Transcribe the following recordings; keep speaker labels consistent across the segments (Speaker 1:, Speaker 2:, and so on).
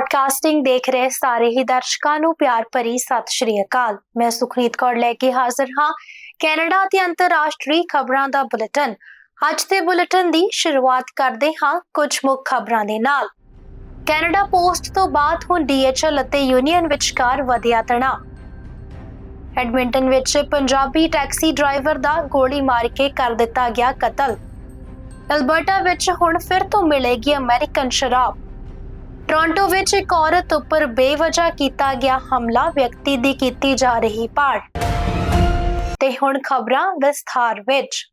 Speaker 1: Broadcasting ਦੇਖ ਰਹੇ ਸਾਰੇ ਹੀ ਦਰਸ਼ਕਾਂ ਨੂੰ ਪਿਆਰ ਭਰੀ ਸਤਿ ਸ਼੍ਰੀ ਅਕਾਲ। ਮੈਂ ਸੁਖਨੀਤ ਕੌਰ ਲੈ ਕੇ ਹਾਜ਼ਰ ਹਾਂ। ਕੈਨੇਡਾ ਤੇ ਅੰਤਰਰਾਸ਼ਟਰੀ ਖਬਰਾਂ ਦਾ ਬੁਲੇਟਿਨ। ਅੱਜ ਦੇ ਬੁਲੇਟਿਨ ਦੀ ਸ਼ੁਰੂਆਤ ਕਰਦੇ ਹਾਂ ਕੁਝ ਮੁੱਖ ਖਬਰਾਂ ਦੇ ਨਾਲ। ਕੈਨੇਡਾ ਪੋਸਟ ਤੋਂ ਬਾਅਦ ਹੁਣ ਡੀਐਚਐਲ ਅਤੇ ਯੂਨੀਅਨ ਵਿਚਕਾਰ ਵਧਿਆ ਤਣਾਅ। ਐਡਮਿੰਟਨ ਵਿੱਚ ਪੰਜਾਬੀ ਟੈਕਸੀ ਡਰਾਈਵਰ ਦਾ ਗੋਲੀ ਮਾਰ ਕੇ ਕਰ ਦਿੱਤਾ ਗਿਆ ਕਤਲ। ਅਲਬਰਟਾ ਵਿੱਚ ਹੁਣ ਫਿਰ ਤੋਂ ਮਿਲੇਗੀ ਅਮਰੀਕਨ ਸ਼ਰਾਬ। ਟੋਰਾਂਟੋ ਵਿੱਚ ਇੱਕ ਔਰਤ ਉੱਪਰ ਬੇਵਜ੍ਹਾ ਕੀਤਾ ਗਿਆ ਹਮਲਾ, ਵਿਅਕਤੀ ਦੀ ਕੀਤੀ ਜਾ ਰਹੀ ਭਾਲ। ਤੇ ਹੁਣ ਖਬਰਾਂ ਵਿਸਥਾਰ ਵਿੱਚ।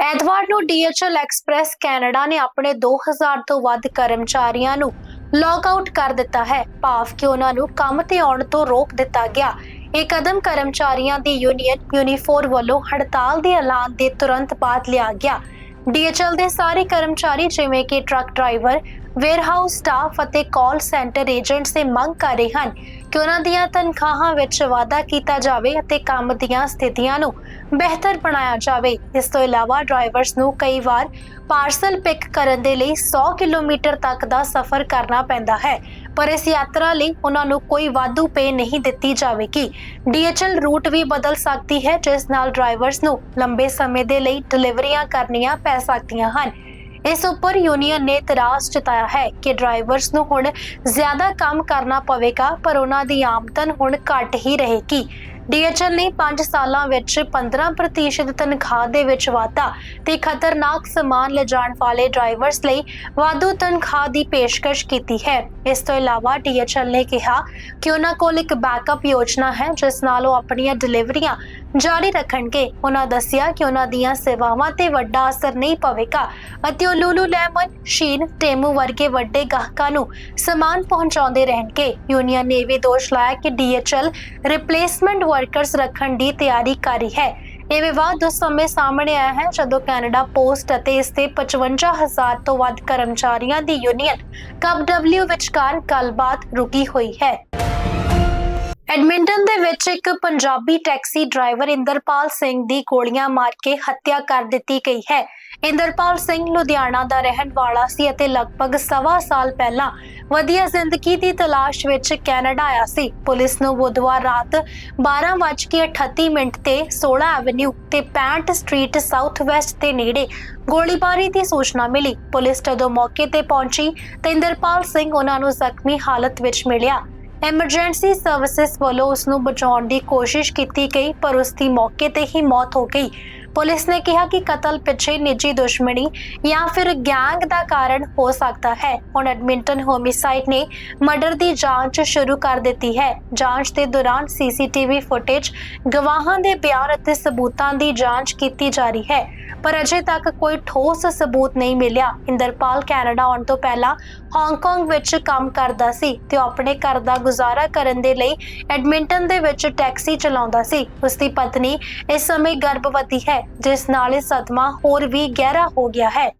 Speaker 1: ਐਤਵਾਰ ਨੂੰ DHL ਐਕਸਪ੍ਰੈਸ ਕੈਨੇਡਾ ਨੇ ਆਪਣੇ 2000 ਤੋਂ ਵੱਧ ਕਰਮਚਾਰੀਆਂ ਨੂੰ ਲੌਗਆਊਟ ਕਰ ਦਿੱਤਾ ਹੈ। ਭਾਵ ਕਿ ਉਹਨਾਂ ਨੂੰ ਕੰਮ ਤੇ ਆਉਣ ਤੋਂ ਰੋਕ ਦਿੱਤਾ ਗਿਆ। ਇਹ ਕਦਮ ਕਰਮਚਾਰੀਆਂ ਦੀ ਯੂਨੀਅਨ, ਯੂਨੀਫੋਰ ਵੱਲੋਂ ਹੜਤਾਲ ਦੇ ਐਲਾਨ ਦੇ ਤੁਰੰਤ ਬਾਅਦ ਲਿਆ ਗਿਆ। DHL ਦੇ ਸਾਰੇ ਕਰਮਚਾਰੀ ਜਿਵੇਂ ਕਿ ਟਰੱਕ ਡਰਾਈਵਰ ਵੇਅਰਹਾਊਸ ਸਟਾਫ ਅਤੇ ਕਾਲ ਸੈਂਟਰ ਏਜੰਟਸ ਇਹ ਮੰਗ ਕਰ ਰਹੇ ਹਨ ਕਿ ਉਹਨਾਂ ਦੀਆਂ ਤਨਖਾਹਾਂ ਵਿੱਚ ਵਾਧਾ ਕੀਤਾ ਜਾਵੇ ਅਤੇ ਕੰਮ ਦੀਆਂ ਸਥਿਤੀਆਂ ਨੂੰ ਬਿਹਤਰ ਬਣਾਇਆ ਜਾਵੇ। ਇਸ ਤੋਂ ਇਲਾਵਾ ਡਰਾਈਵਰਸ ਨੂੰ ਕਈ ਵਾਰ ਪਾਰਸਲ ਪਿਕ ਕਰਨ ਦੇ ਲਈ 100 ਕਿਲੋਮੀਟਰ ਤੱਕ ਦਾ ਸਫ਼ਰ ਕਰਨਾ ਪੈਂਦਾ ਹੈ, ਪਰ ਇਸ ਯਾਤਰਾ ਲਈ ਉਹਨਾਂ ਨੂੰ ਕੋਈ ਵਾਧੂ ਪੇ ਨਹੀਂ ਦਿੱਤੀ ਜਾਵੇਗੀ। DHL ਰੂਟ ਵੀ ਬਦਲ ਸਕਦੀ ਹੈ, ਜਿਸ ਨਾਲ ਡਰਾਈਵਰਸ ਨੂੰ ਲੰਬੇ ਸਮੇਂ ਦੇ ਲਈ ਡਿਲੀਵਰੀਆਂ ਕਰਨੀਆਂ ਪੈ ਸਕਦੀਆਂ ਹਨ। ਇਸ ਉੱਪਰ ਯੂਨੀਅਨ ਨੇ ਇਤਰਾਜ਼ ਜਤਾਇਆ ਹੈ ਕਿ ਡਰਾਈਵਰਸ ਨੂੰ ਹੁਣ ਜ਼ਿਆਦਾ ਕੰਮ ਕਰਨਾ ਪਵੇਗਾ, ਪਰ ਉਹਨਾਂ ਦੀ ਆਮਦਨ ਹੁਣ ਘੱਟ ਹੀ ਰਹੇਗੀ। DHL ਨੇ 5 ਸਾਲਾਂ ਵਿੱਚ 15% ਤਨਖਾਹ ਦੇ ਵਿੱਚ ਵਾਧਾ ਤੇ ਖਤਰਨਾਕ ਸਮਾਨ ਲਿਜਾਣ ਵਾਲੇ ਡਰਾਈਵਰਸ ਲਈ ਵਾਧੂ ਤਨਖਾਹ ਦੀ ਪੇਸ਼ਕਸ਼ ਕੀਤੀ ਹੈ। ਇਸ ਤੋਂ ਇਲਾਵਾ DHL ਨੇ ਕਿਹਾ ਕਿ ਉਹਨਾਂ ਕੋਲ ਇੱਕ ਬੈਕਅਪ ਯੋਜਨਾ ਹੈ, ਜਿਸ ਨਾਲ ਉਹ ਆਪਣੀਆਂ ਡਿਲੀਵਰੀਆਂ ਜਾਰੀ ਰੱਖਣਗੇ। ਉਹਨਾਂ ਦੱਸਿਆ ਕਿ ਉਹਨਾਂ ਦੀਆਂ ਸੇਵਾਵਾਂ ਤੇ ਵੱਡਾ ਅਸਰ ਨਹੀਂ ਪਵੇਗਾ ਅਤੇ ਉਹ ਲੂਲੂ ਲੈਮਨ ਸ਼ੀਨ, ਟੇਮੂ ਵਰਗੇ ਵੱਡੇ ਗਾਹਕਾਂ ਨੂੰ ਸਮਾਨ ਪਹੁੰਚਾਉਂਦੇ ਰਹਿਣਗੇ। ਯੂਨੀਅਨ ਨੇ ਵੀ ਦੋਸ਼ ਲਾਇਆ ਕਿ DHL ਰਿਪਲੇਸਮੈਂਟ ਵਰਕਰਸ ਰੱਖਣ ਦੀ ਤਿਆਰੀ ਕਰ ਰਹੀ ਹੈ। ਇਹ ਵਿਵਾਦ ਉਸ ਸਮੇਂ ਸਾਹਮਣੇ ਆਇਆ ਹੈ ਜਦੋਂ ਕੈਨੇਡਾ ਪੋਸਟ ਅਤੇ ਇਸ ਦੇ 55000 ਤੋਂ ਵੱਧ ਕਰਮਚਾਰੀਆਂ ਦੀ ਯੂਨੀਅਨ ਕਬਡਬਲਿਊ ਵਿਚਕਾਰ ਗੱਲਬਾਤ ਰੁਕੀ ਹੋਈ ਹੈ। ਐਡਮਿੰਟਨ ਦੇ ਵਿੱਚ ਇੱਕ ਪੰਜਾਬੀ ਟੈਕਸੀ ਡਰਾਈਵਰ ਇੰਦਰਪਾਲ ਸਿੰਘ ਦੀ ਗੋਲੀਆਂ ਮਾਰ ਕੇ ਹੱਤਿਆ ਕਰ ਦਿੱਤੀ ਗਈ ਹੈ। ਇੰਦਰਪਾਲ ਸਿੰਘ ਲੁਧਿਆਣਾ ਦਾ ਰਹਿਣ ਵਾਲਾ ਸੀ ਅਤੇ ਲਗਭਗ ਸਵਾ ਸਾਲ ਪਹਿਲਾਂ ਵਧੀਆ ਜ਼ਿੰਦਗੀ ਦੀ ਤਲਾਸ਼ ਵਿੱਚ ਕੈਨੇਡਾ ਆਇਆ ਸੀ। ਪੁਲਿਸ ਨੂੰ ਬੁੱਧਵਾਰ ਰਾਤ 12:38 ਮਿੰਟ ਤੇ 16 ਐਵਨਿਊ ਤੇ 65 ਸਟਰੀਟ ਸਾਊਥ ਵੈਸਟ ਦੇ ਨੇੜੇ ਗੋਲੀਬਾਰੀ ਦੀ ਸੂਚਨਾ ਮਿਲੀ। ਪੁਲਿਸ ਜਦੋਂ ਮੌਕੇ ਤੇ ਪਹੁੰਚੀ ਤਾਂ ਇੰਦਰਪਾਲ ਸਿੰਘ ਉਹਨਾਂ ਨੂੰ ਜ਼ਖਮੀ ਹਾਲਤ ਵਿੱਚ ਮਿਲਿਆ। ਐਮਰਜੈਂਸੀ ਸਰਵਿਸਿਜ਼ ਵੱਲੋਂ ਉਸ ਨੂੰ ਬਚਾਉਣ ਦੀ ਕੋਸ਼ਿਸ਼ ਕੀਤੀ ਗਈ, ਪਰ ਉਸ ਦੀ ਮੌਕੇ ਤੇ ਹੀ ਮੌਤ ਹੋ ਗਈ। ਪੁਲਿਸ ਨੇ ਕਿਹਾ ਕਿ ਕਤਲ ਪਿੱਛੇ ਨਿੱਜੀ ਦੁਸ਼ਮਣੀ ਜਾਂ ਫਿਰ ਗੈਂਗ ਦਾ ਕਾਰਨ ਹੋ ਸਕਦਾ ਹੈ। ਹੁਣ ਐਡਮਿੰਟਨ ਹੋਮਿਸਾਈਡ ਨੇ ਮਰਡਰ ਦੀ ਜਾਂਚ ਸ਼ੁਰੂ ਕਰ ਦਿੱਤੀ ਹੈ। ਜਾਂਚ ਦੇ ਦੌਰਾਨ ਸੀਸੀਟੀਵੀ ਫੁਟੇਜ, ਗਵਾਹਾਂ ਦੇ ਬਿਆਨ ਅਤੇ ਸਬੂਤਾਂ ਦੀ ਜਾਂਚ ਕੀਤੀ ਜਾ ਰਹੀ ਹੈ। ਪਰ ਅਜੇ ਤੱਕ ਕੋਈ ਠੋਸ ਸਬੂਤ ਨਹੀਂ ਮਿਲਿਆ। ਇੰਦਰਪਾਲ ਕੈਨੇਡਾ ਆਉਣ ਤੋਂ ਪਹਿਲਾਂ ਹਾਂਗਕਾਂਗ ਵਿੱਚ ਕੰਮ ਕਰਦਾ ਸੀ ਤੇ ਉਹ ਆਪਣੇ ਘਰ ਦਾ ਗੁਜ਼ਾਰਾ ਕਰਨ ਦੇ ਲਈ ਐਡਮਿੰਟਨ ਦੇ ਵਿੱਚ ਟੈਕਸੀ ਚਲਾਉਂਦਾ ਸੀ। ਉਸ ਦੀ ਪਤਨੀ ਇਸ ਸਮੇਂ ਗਰਭਵਤੀ ਹੈ। ਜਿਸ ਨਾਲ ਇਹ ਸਦਮਾ ਹੋਰ ਵੀ ਗਹਿਰਾ ਹੋ ਗਿਆ ਹੈ।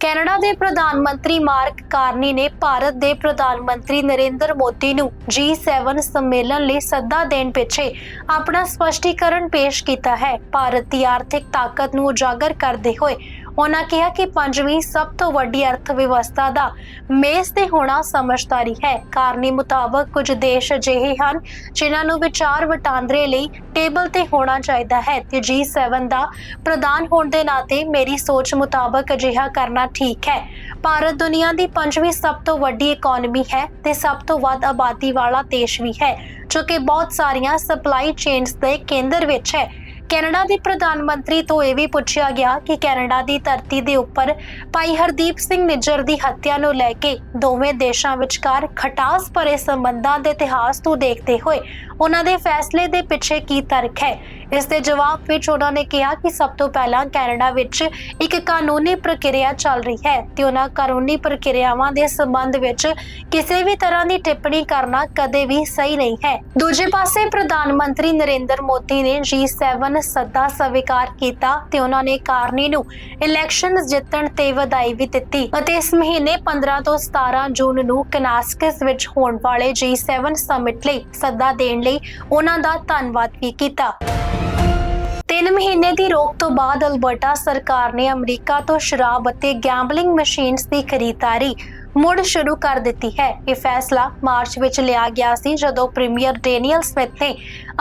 Speaker 1: ਕੈਨੇਡਾ ਦੇ ਪ੍ਰਧਾਨ ਮੰਤਰੀ ਮਾਰਕ ਕਾਰਨੀ ਨੇ ਭਾਰਤ ਦੇ ਪ੍ਰਧਾਨ ਮੰਤਰੀ ਨਰਿੰਦਰ ਮੋਦੀ ਨੂੰ G7 ਸੰਮੇਲਨ ਲਈ ਸੱਦਾ ਦੇਣ ਪਿੱਛੇ ਆਪਣਾ ਸਪਸ਼ਟੀਕਰਨ ਪੇਸ਼ ਕੀਤਾ ਹੈ। ਭਾਰਤ ਦੀ ਆਰਥਿਕ ਤਾਕਤ ਨੂੰ ਉਜਾਗਰ ਕਰਦੇ ਹੋਏ ਉਹਨਾਂ ਕਿਹਾ ਕਿ ਪੰਜਵੀਂ ਸਭ ਤੋਂ ਵੱਡੀ ਅਰਥ ਵਿਵਸਥਾ ਦਾ ਮੇਜ਼ ਤੇ ਹੋਣਾ ਸਮਝਦਾਰੀ ਹੈ। ਕਾਰਨੀ ਮੁਤਾਬਕ ਕੁਝ ਦੇਸ਼ ਅਜਿਹੇ ਹਨ ਜਿਨ੍ਹਾਂ ਨੂੰ ਵਿਚਾਰ ਵਟਾਂਦਰੇ ਲਈ ਟੇਬਲ ਤੇ ਹੋਣਾ ਚਾਹੀਦਾ ਹੈ। ਤੇ G7 ਦਾ ਪ੍ਰਧਾਨ ਹੋਣ ਦੇ ਨਾਤੇ ਮੇਰੀ ਸੋਚ ਮੁਤਾਬਕ ਅਜਿਹਾ ਕਰਨਾ ਠੀਕ ਹੈ। ਭਾਰਤ ਦੁਨੀਆ ਦੀ ਪੰਜਵੀਂ ਸਭ ਤੋਂ ਵੱਡੀ ਇਕਨੋਮੀ ਹੈ ਤੇ ਸਭ ਤੋਂ ਵੱਧ ਆਬਾਦੀ ਵਾਲਾ ਦੇਸ਼ ਵੀ ਹੈ, ਜੋ ਕਿ ਬਹੁਤ ਸਾਰੀਆਂ ਸਪਲਾਈ ਚੇਨਸ ਦੇ ਕੇਂਦਰ ਵਿੱਚ ਹੈ। ਕੈਨੇਡਾ ਦੇ ਪ੍ਰਧਾਨ ਮੰਤਰੀ ਤੋਂ ਇਹ ਵੀ ਪੁੱਛਿਆ ਗਿਆ ਕਿ ਕੈਨੇਡਾ ਦੀ ਧਰਤੀ ਦੇ ਉੱਪਰ ਭਾਈ ਹਰਦੀਪ ਸਿੰਘ ਨਿੱਜਰ ਦੀ ਹੱਤਿਆ ਨੂੰ ਲੈ ਕੇ ਦੋਵੇਂ ਦੇਸ਼ਾਂ ਵਿਚਕਾਰ ਖਟਾਸ ਭਰੇ ਸੰਬੰਧਾਂ ਦੇ ਇਤਿਹਾਸ ਨੂੰ ਦੇਖਦੇ ਹੋਏ ਉਹਨਾਂ ਦੇ ਫੈਸਲੇ ਦੇ ਪਿੱਛੇ ਕੀ ਤਰਕ ਹੈ? ਇਸ ਦੇ ਜਵਾਬ ਵਿੱਚ ਉਹਨਾਂ ਨੇ ਕਿਹਾ ਕਿ ਸਭ ਤੋਂ ਪਹਿਲਾਂ ਕੈਨੇਡਾ ਵਿੱਚ ਇੱਕ ਕਾਨੂੰਨੀ ਪ੍ਰਕਿਰਿਆ ਚੱਲ ਰਹੀ ਹੈ ਤੇ ਉਹਨਾਂ ਕਾਨੂੰਨੀ ਪ੍ਰਕਿਰਿਆਵਾਂ ਦੇ ਸੰਬੰਧ ਵਿੱਚ ਕਿਸੇ ਵੀ ਤਰ੍ਹਾਂ ਦੀ ਟਿੱਪਣੀ ਕਰਨਾ ਕਦੇ ਵੀ ਸਹੀ ਨਹੀਂ ਹੈ। ਦੂਜੇ ਪਾਸੇ ਪ੍ਰਧਾਨ ਮੰਤਰੀ ਨਰਿੰਦਰ ਮੋਦੀ ਨੇ G7 ਸੱਦਾ ਸਵੀਕਾਰ ਕੀਤਾ ਤੇ ਉਹਨਾਂ ਨੇ ਕਾਰਨੀ ਨੂੰ ਇਲੈਕਸ਼ਨ ਜਿੱਤਣ ਤੇ ਵਧਾਈ ਵੀ ਦਿੱਤੀ ਅਤੇ ਇਸ ਮਹੀਨੇ 15 ਤੋਂ 17 ਜੂਨ ਨੂੰ ਕਨਾਸਕਸ ਵਿੱਚ ਹੋਣ ਵਾਲੇ G7 ਸਮਿਟ ਲਈ ਸੱਦਾ ਦੇਣ ਲਈ ਉਹਨਾਂ ਦਾ ਧੰਨਵਾਦ ਵੀ ਕੀਤਾ। ਤਿੰਨ ਮਹੀਨੇ ਦੀ ਰੋਕ ਤੋਂ ਬਾਅਦ ਅਲਬਰਟਾ ਸਰਕਾਰ ਨੇ ਅਮਰੀਕਾ ਤੋਂ ਸ਼ਰਾਬ ਅਤੇ ਗੈਂਬਲਿੰਗ ਮਸ਼ੀਨਸ ਦੀ ਖਰੀਦਦਾਰੀ ਮੁੜ ਸ਼ੁਰੂ ਕਰ ਦਿੱਤੀ ਹੈ। ਇਹ ਫੈਸਲਾ ਮਾਰਚ ਵਿੱਚ ਲਿਆ ਗਿਆ ਸੀ ਜਦੋਂ ਪ੍ਰੀਮੀਅਰ ਡੇਨੀਅਲ ਸਮਿਥ ਨੇ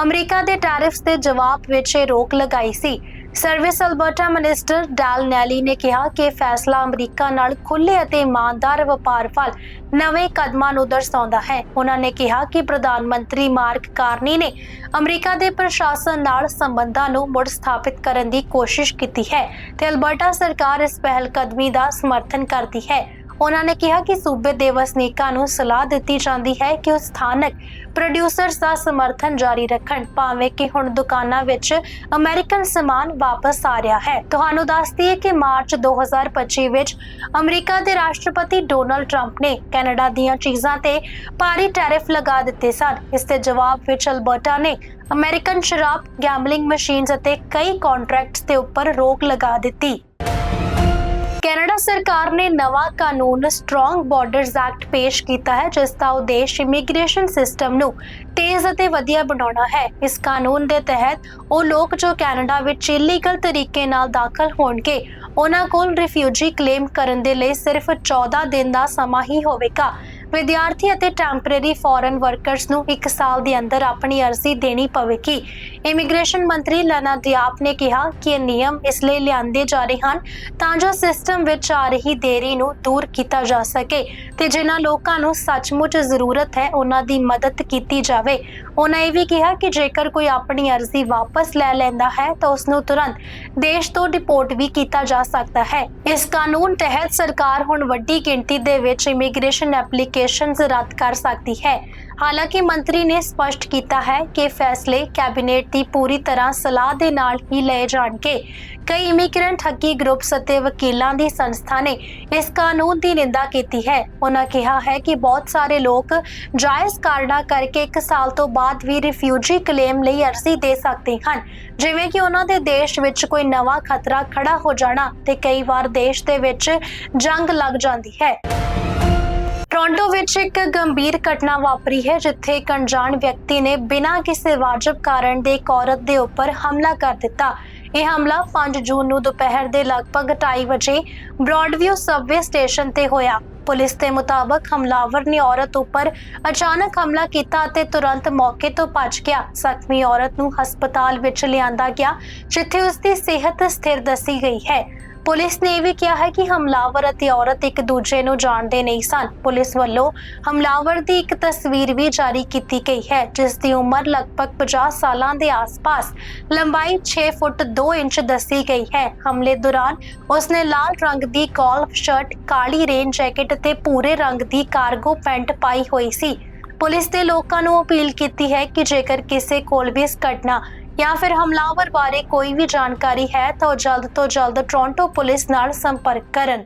Speaker 1: ਅਮਰੀਕਾ ਦੇ ਟੈਰਿਫਸ ਦੇ ਜਵਾਬ ਵਿੱਚ ਇਹ ਰੋਕ ਲਗਾਈ ਸੀ। Service Alberta minister Dale Nally ਨੇ ਕਿਹਾ ਕਿ ਫੈਸਲਾ ਅਮਰੀਕਾ ਨਾਲ ਖੁੱਲ੍ਹੇ ਅਤੇ ਇਮਾਨਦਾਰ ਵਪਾਰ ਵੱਲ ਨਵੇਂ ਕਦਮਾਂ ਨੂੰ ਦਰਸਾਉਂਦਾ ਹੈ। ਉਹਨਾਂ ਨੇ ਕਿਹਾ ਕਿ ਪ੍ਰਧਾਨ ਮੰਤਰੀ ਮਾਰਕ ਕਾਰਨੀ ਨੇ ਅਮਰੀਕਾ ਦੇ ਪ੍ਰਸ਼ਾਸਨ ਨਾਲ ਸੰਬੰਧਾਂ ਨੂੰ ਮੁੜ ਸਥਾਪਿਤ ਕਰਨ ਦੀ ਕੋਸ਼ਿਸ਼ ਕੀਤੀ ਹੈ ਤੇ ਅਲਬਰਟਾ ਸਰਕਾਰ ਇਸ ਪਹਿਲ ਕਦਮੀ ਦਾ ਸਮਰਥਨ ਕਰਦੀ ਹੈ। ਉਹਨਾਂ ਨੇ ਕਿਹਾ ਕਿ ਸੂਬੇ ਦੇ ਵਸਨੀਕਾਂ ਨੂੰ ਸਲਾਹ ਦਿੱਤੀ ਜਾਂਦੀ ਹੈ ਕਿ ਉਹ ਸਥਾਨਕ ਪ੍ਰੋਡਿਊਸਰਸ ਦਾ ਸਮਰਥਨ ਜਾਰੀ ਰੱਖਣ, ਭਾਵੇਂ ਕਿ ਹੁਣ ਦੁਕਾਨਾਂ ਵਿੱਚ ਅਮਰੀਕਨ ਸਮਾਨ ਵਾਪਸ ਆ ਰਿਹਾ ਹੈ। ਤੁਹਾਨੂੰ ਦੱਸਦੀ ਹੈ ਕਿ ਮਾਰਚ 2025 ਵਿੱਚ ਅਮਰੀਕਾ ਦੇ ਰਾਸ਼ਟਰਪਤੀ ਡੋਨਲਡ ਟਰੰਪ ਨੇ ਕੈਨੇਡਾ ਦੀਆਂ ਚੀਜ਼ਾਂ ਤੇ ਭਾਰੀ ਟੈਰਿਫ ਲਗਾ ਦਿੱਤੇ ਸਨ। ਇਸ ਦੇ ਜਵਾਬ ਵਿੱਚ ਅਲਬਰਟਾ ਨੇ ਅਮਰੀਕਨ ਸ਼ਰਾਬ ਗੈਂਬਲਿੰਗ ਮਸ਼ੀਨਸ ਅਤੇ ਕਈ ਕੰਟਰੈਕਟਸ ਦੇ ਉੱਪਰ ਰੋਕ ਲਗਾ ਦਿੱਤੀ। ਕੈਨੇਡਾ ਸਰਕਾਰ ਨੇ ਨਵਾਂ ਕਾਨੂੰਨ ਸਟਰੋਂਗ ਬਾਰਡਰਸ ਐਕਟ ਪੇਸ਼ ਕੀਤਾ ਹੈ, ਜਿਸ ਦਾ ਉਦੇਸ਼ ਇਮੀਗ੍ਰੇਸ਼ਨ ਸਿਸਟਮ ਨੂੰ ਤੇਜ਼ ਅਤੇ ਵਧੀਆ ਬਣਾਉਣਾ ਹੈ। ਇਸ ਕਾਨੂੰਨ ਦੇ ਤਹਿਤ ਉਹ ਲੋਕ ਜੋ ਕੈਨੇਡਾ ਵਿੱਚ ਇਲੀਗਲ ਤਰੀਕੇ ਨਾਲ ਦਾਖਲ ਹੋਣਗੇ, ਉਹਨਾਂ ਕੋਲ ਰਿਫਿਊਜੀ ਕਲੇਮ ਕਰਨ ਦੇ ਲਈ ਸਿਰਫ 14 ਦਿਨ ਦਾ ਸਮਾਂ ਹੀ ਹੋਵੇਗਾ। ਵਿਦਿਆਰਥੀ ਅਤੇ ਟੈਂਪਰੇਰੀ ਫੋਰਨ ਵਰਕਰਸ ਨੂੰ 1 ਸਾਲ ਦੇ ਅੰਦਰ ਆਪਣੀ ਅਰਜ਼ੀ ਦੇਣੀ ਪਵੇਗੀ। ਇਮੀਗ੍ਰੇਸ਼ਨ ਮੰਤਰੀ ਲਨਾ ਦਿਆਪ ਨੇ ਕਿਹਾ ਕਿ ਇਹ ਨਿਯਮ ਇਸ ਲਈ ਲਿਆਂਦੇ ਜਾ ਰਹੇ ਹਨ ਤਾਂ ਜੋ ਸਿਸਟਮ ਵਿੱਚ ਆ ਰਹੀ ਦੇਰੀ ਨੂੰ ਦੂਰ ਕੀਤਾ ਜਾ ਸਕੇ ਤੇ ਜਿਨ੍ਹਾਂ ਲੋਕਾਂ ਨੂੰ ਸੱਚਮੁੱਚ ਜ਼ਰੂਰਤ ਹੈ ਉਹਨਾਂ ਦੀ ਮਦਦ ਕੀਤੀ ਜਾਵੇ। ਉਹਨਾਂ ਇਹ ਵੀ ਕਿਹਾ ਕਿ ਜੇਕਰ ਕੋਈ ਆਪਣੀ ਅਰਜ਼ੀ ਵਾਪਸ ਲੈ ਲੈਂਦਾ ਹੈ ਤਾਂ ਉਸ ਨੂੰ ਤੁਰੰਤ ਦੇਸ਼ ਤੋਂ ਡਿਪੋਰਟ ਵੀ ਕੀਤਾ ਜਾ ਸਕਦਾ ਹੈ। ਇਸ ਕਾਨੂੰਨ ਤਹਿਤ ਸਰਕਾਰ ਹੁਣ ਵੱਡੀ ਗਿਣਤੀ ਦੇ ਵਿੱਚ ਇਮੀਗ੍ਰੇਸ਼ਨ ਐਪਲੀਕੇਸ਼ਨਸ ਰੱਦ ਕਰ ਸਕਦੀ ਹੈ। ਹਾਲਾਂਕਿ ਮੰਤਰੀ ਨੇ ਸਪਸ਼ਟ ਕੀਤਾ ਹੈ ਕਿ ਫੈਸਲੇ ਕੈਬਨਿਟ ਦੀ ਪੂਰੀ ਤਰ੍ਹਾਂ ਸਲਾਹ ਦੇ ਨਾਲ ਹੀ ਲਏ ਜਾਣਗੇ। ਕਈ ਇਮੀਗ੍ਰੈਂਟ ਹੱਕੀ ਗਰੁੱਪਸ ਅਤੇ ਵਕੀਲਾਂ ਦੀ ਸੰਸਥਾ ਨੇ ਇਸ ਕਾਨੂੰਨ ਦੀ ਨਿੰਦਾ ਕੀਤੀ ਹੈ। ਉਹਨਾਂ ਕਿਹਾ ਹੈ ਕਿ ਬਹੁਤ ਸਾਰੇ ਲੋਕ ਜਾਇਜ਼ ਕਾਰਨਾਂ ਕਰਕੇ 1 ਸਾਲ ਤੋਂ ਬਾਅਦ ਵੀ ਰਿਫਿਊਜੀ ਕਲੇਮ ਲਈ ਅਰਜ਼ੀ ਦੇ ਸਕਦੇ ਹਨ। ਜਿਵੇਂ ਕਿ ਉਹਨਾਂ ਦੇ ਦੇਸ਼ ਵਿੱਚ ਕੋਈ ਨਵਾਂ ਖਤਰਾ ਖੜਾ ਹੋ ਜਾਣਾ ਤੇ ਕਈ ਵਾਰ ਦੇਸ਼ ਦੇ ਵਿੱਚ ਜੰਗ ਲੱਗ ਜਾਂਦੀ ਹੈ। ਟੋਰਾਂਟੋ ਵਿੱਚ ਇੱਕ ਗੰਭੀਰ ਘਟਨਾ ਵਾਪਰੀ ਹੈ, ਜਿੱਥੇ ਇੱਕ ਅਣਜਾਣ ਵਿਅਕਤੀ ਨੇ ਬਿਨਾਂ ਕਿਸੇ ਵਾਜਬ ਕਾਰਨ ਦੇ ਇੱਕ ਔਰਤ ਦੇ ਉੱਪਰ ਹਮਲਾ ਕਰ ਦਿੱਤਾ। ਇਹ ਹਮਲਾ 5 ਜੂਨ ਨੂੰ ਦੁਪਹਿਰ ਦੇ ਲਗਭਗ 2:30 ਵਜੇ ਬ੍ਰੌਡਵਿਊ ਸਬਵੇ ਸਟੇਸ਼ਨ ਤੇ ਹੋਇਆ। ਪੁਲਿਸ ਦੇ ਮੁਤਾਬਕ ਹਮਲਾਵਰ ਨੇ ਔਰਤ ਉੱਪਰ ਅਚਾਨਕ ਹਮਲਾ ਕੀਤਾ ਅਤੇ ਤੁਰੰਤ ਮੌਕੇ ਤੋਂ ਭੱਜ ਗਿਆ। ਜ਼ਖਮੀ ਔਰਤ ਨੂੰ ਹਸਪਤਾਲ ਵਿੱਚ ਲਿਆਂਦਾ ਗਿਆ, ਜਿੱਥੇ ਉਸ ਦੀ ਸਿਹਤ ਸਥਿਰ ਦੱਸੀ ਗਈ ਹੈ। ਪੁਲਿਸ ਨੇ ਇਹ ਵੀ ਕਿਹਾ ਹੈ ਕਿ ਹਮਲਾਵਰ ਅਤੇ ਔਰਤ ਇੱਕ ਦੂਜੇ ਨੂੰ ਜਾਣਦੇ ਨਹੀਂ ਸਨ। ਪੁਲਿਸ ਵੱਲੋਂ ਹਮਲਾਵਰ ਦੀ ਇੱਕ ਤਸਵੀਰ ਵੀ ਜਾਰੀ ਕੀਤੀ ਗਈ ਹੈ, ਜਿਸ ਦੀ ਉਮਰ ਲਗਭਗ 50 ਸਾਲਾਂ ਦੇ ਆਸ-ਪਾਸ, ਲੰਬਾਈ 6 ਫੁੱਟ 2 ਇੰਚ ਦੱਸੀ ਗਈ ਹੈ। ਹਮਲੇ ਦੌਰਾਨ ਉਸਨੇ ਲਾਲ ਰੰਗ ਦੀ ਗੋਲਫ ਸ਼ਰਟ, ਕਾਲੀ ਰੇਨ ਜੈਕਟ ਅਤੇ ਭੂਰੇ ਰੰਗ ਦੀ ਕਾਰਗੋ ਪੈਂਟ ਪਾਈ ਹੋਈ ਸੀ। ਪੁਲਿਸ ਦੇ ਲੋਕਾਂ ਨੂੰ ਅਪੀਲ ਕੀਤੀ ਹੈ ਕਿ ਜੇਕਰ ਕਿਸੇ ਕੋਲ ਵੀ ਇਸ ਘਟਨਾ ਜਾਂ ਫਿਰ ਹਮਲਾਵਰ ਬਾਰੇ ਕੋਈ ਵੀ ਜਾਣਕਾਰੀ ਹੈ ਤਾਂ ਉਹ ਜਲਦ ਤੋਂ ਜਲਦ ਟੋਰਾਂਟੋ ਪੁਲਿਸ ਨਾਲ ਸੰਪਰਕ ਕਰਨ।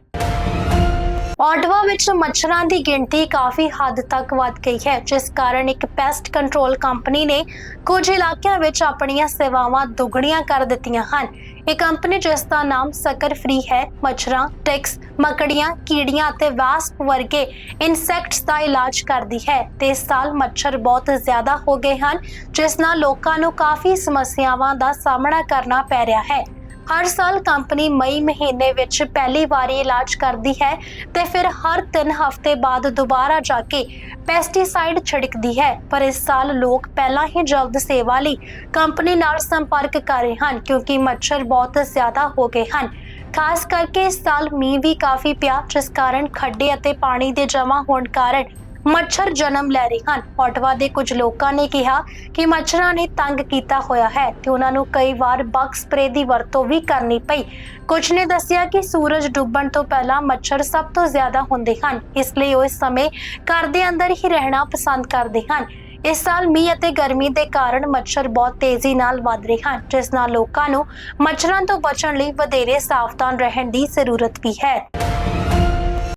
Speaker 1: ਆਟਵਾ ਵਿੱਚ ਮੱਛਰਾਂ ਦੀ ਗਿਣਤੀ ਕਾਫੀ ਹੱਦ ਤੱਕ ਵੱਧ ਗਈ ਹੈ, ਜਿਸ ਕਾਰਨ ਇੱਕ ਪੈਸਟ ਕੰਟਰੋਲ ਕੰਪਨੀ ਨੇ ਕੁਝ ਇਲਾਕਿਆਂ ਵਿੱਚ ਆਪਣੀਆਂ ਸੇਵਾਵਾਂ ਦੁੱਗਣੀਆਂ ਕਰ ਦਿੱਤੀਆਂ ਹਨ। ਇਹ ਕੰਪਨੀ ਜਿਸ ਦਾ ਨਾਮ ਸਕਰ ਫ੍ਰੀ ਹੈ, ਮੱਛਰਾਂ ਟਿਕਸ ਮੱਕੜੀਆਂ, ਕੀੜੀਆਂ ਅਤੇ ਵਾਸਪ ਵਰਗੇ ਇਨਸੈਕਟਸ ਦਾ ਇਲਾਜ ਕਰਦੀ ਹੈ। ਤੇ ਇਸ ਸਾਲ ਮੱਛਰ ਬਹੁਤ ਜ਼ਿਆਦਾ ਹੋ ਗਏ ਹਨ, ਜਿਸ ਨਾਲ ਲੋਕਾਂ ਨੂੰ ਕਾਫੀ ਸਮੱਸਿਆਵਾਂ ਦਾ ਸਾਹਮਣਾ ਕਰਨਾ ਪੈ ਰਿਹਾ ਹੈ। ਹਰ ਸਾਲ ਕੰਪਨੀ ਮਈ ਮਹੀਨੇ ਵਿੱਚ ਪਹਿਲੀ ਵਾਰੀ ਇਲਾਜ ਕਰਦੀ ਹੈ ਤੇ ਫਿਰ ਹਰ 3 ਹਫ਼ਤੇ ਬਾਅਦ ਦੁਬਾਰਾ ਜਾ ਕੇ ਪੈਸਟੀਸਾਈਡ ਛਿੜਕਦੀ ਹੈ। ਪਰ ਇਸ ਸਾਲ ਲੋਕ ਪਹਿਲਾਂ ਹੀ ਜਲਦ ਸੇਵਾ ਲਈ ਕੰਪਨੀ ਨਾਲ ਸੰਪਰਕ ਕਰ ਰਹੇ ਹਨ ਕਿਉਂਕਿ ਮੱਛਰ ਬਹੁਤ ਜ਼ਿਆਦਾ ਹੋ ਗਏ ਹਨ। ਖਾਸ ਕਰਕੇ ਇਸ ਸਾਲ ਮੀਂਹ ਵੀ ਕਾਫੀ ਪਿਆ, ਜਿਸ ਕਾਰਨ ਖੱਡੇ ਅਤੇ ਪਾਣੀ ਦੇ ਜਮ੍ਹਾਂ ਹੋਣ ਕਾਰਨ ਮੱਛਰ ਜਨਮ ਲੈ ਰਹੇ ਹਨ। ਆਟਵਾ ਦੇ ਕੁਝ ਲੋਕਾਂ ਨੇ ਕਿਹਾ ਕਿ ਮੱਛਰਾਂ ਨੇ ਤੰਗ ਕੀਤਾ ਹੋਇਆ ਹੈ ਤੇ ਉਹਨਾਂ ਨੂੰ ਕਈ ਵਾਰ ਬਗ ਸਪਰੇ ਦੀ ਵਰਤੋਂ ਵੀ ਕਰਨੀ ਪਈ। ਕੁਝ ਨੇ ਦੱਸਿਆ ਕਿ ਸੂਰਜ ਡੁੱਬਣ ਤੋਂ ਪਹਿਲਾਂ ਮੱਛਰ ਸਭ ਤੋਂ ਜ਼ਿਆਦਾ ਹੁੰਦੇ ਹਨ, ਇਸ ਲਈ ਉਹ ਇਸ ਸਮੇਂ ਘਰ ਦੇ ਅੰਦਰ ਹੀ ਰਹਿਣਾ ਪਸੰਦ ਕਰਦੇ ਹਨ। ਇਸ ਸਾਲ ਮੀਂਹ ਅਤੇ ਗਰਮੀ ਦੇ ਕਾਰਨ ਮੱਛਰ ਬਹੁਤ ਤੇਜ਼ੀ ਨਾਲ ਵੱਧ ਰਹੇ ਹਨ, ਜਿਸ ਨਾਲ ਲੋਕਾਂ ਨੂੰ ਮੱਛਰਾਂ ਤੋਂ ਬਚਣ ਲਈ ਵਧੇਰੇ ਸਾਵਧਾਨ ਰਹਿਣ ਦੀ ਜ਼ਰੂਰਤ ਵੀ ਹੈ।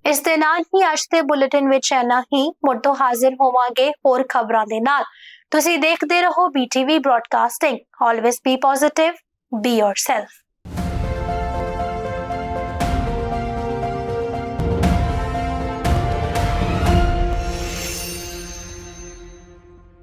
Speaker 1: ਇਸ ਦੇ ਨਾਲ ਹੀ ਅੱਜ ਦੇ ਬੁਲੇਟਿਨ ਵਿੱਚ ਇੰਨਾ ਹੀ ਮੁੜ ਤੋਂ ਹਾਜ਼ਰ ਹੋਵਾਂਗੇ ਹੋਰ ਖਬਰਾਂ ਦੇ ਨਾਲ। ਤੁਸੀਂ ਦੇਖਦੇ ਰਹੋ BTV broadcasting always be positive be yourself